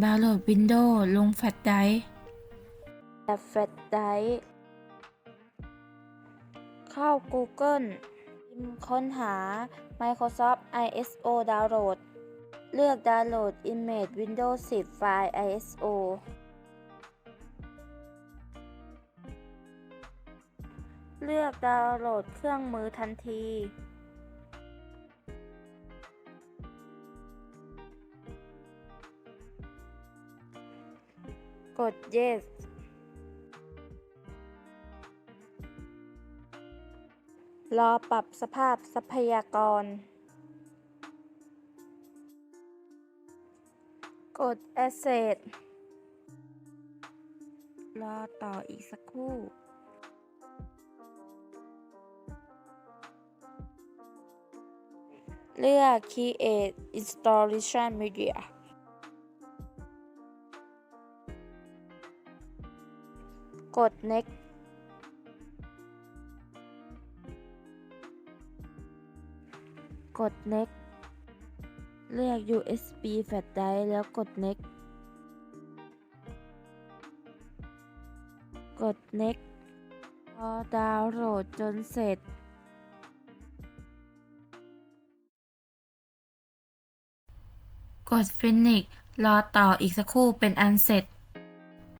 ดาวน์โหลด Windows ลงแฟลชไดร์แอปแฟลชไดร์เข้า Google พิมพ์ค้นหา Microsoft ISO Download เลือก Download Image Windows 10 ไฟล์ ISO เลือกดาวน์โหลดเครื่องมือทันที กด yes รอปรับสภาพทรัพยากร กด Asset รอต่ออีกสักครู่เลือก Create Installation Media กด Next กด Next เลือก USB Flash Drive แล้วกด Next กด Next พอดาวน์โหลดจนเสร็จ กด Finish รอต่ออีกสักครู่เป็นอันเสร็จ